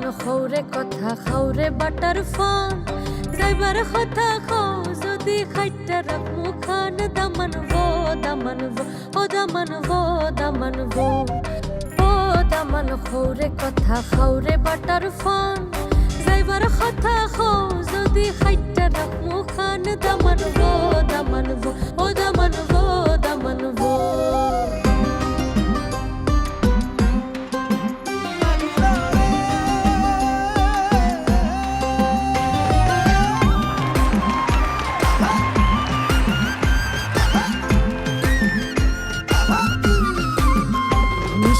খৌরে কথা খাওরে butter fun. যাইবার কথা খাও যদি খাইটা রাখ মুখান, দামান ভো দামান ভো, ও দামান ভো দামান ভো। ও দামান খৌরে কথা খাওরে বাটার ফান। যাইবার কথা খাও যদি খাইটা রাখ মুখান দামান দামান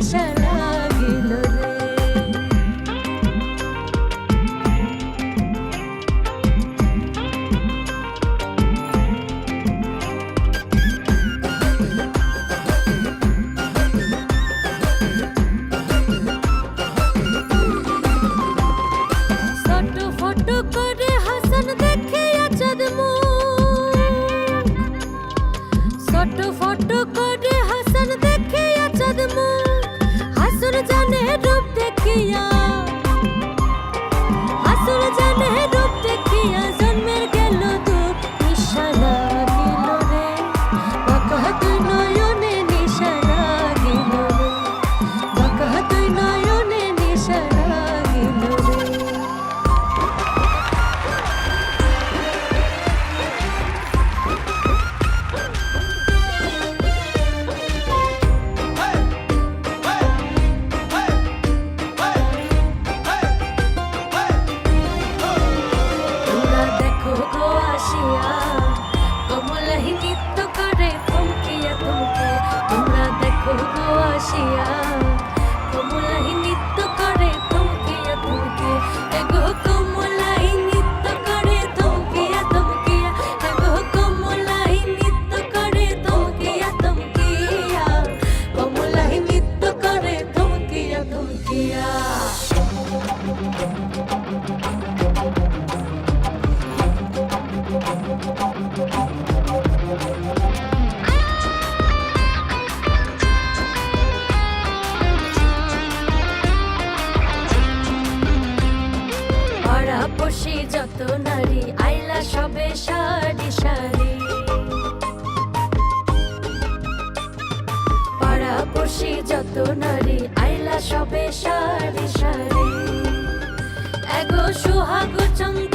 নিশা 我想。পাড়াপড়শি যত নারী, আইলা সবে সারি সারি পাড়াপড়শি যত নারী, আইলা সবে সারি সারি এগো সুহাগ চন্দ্র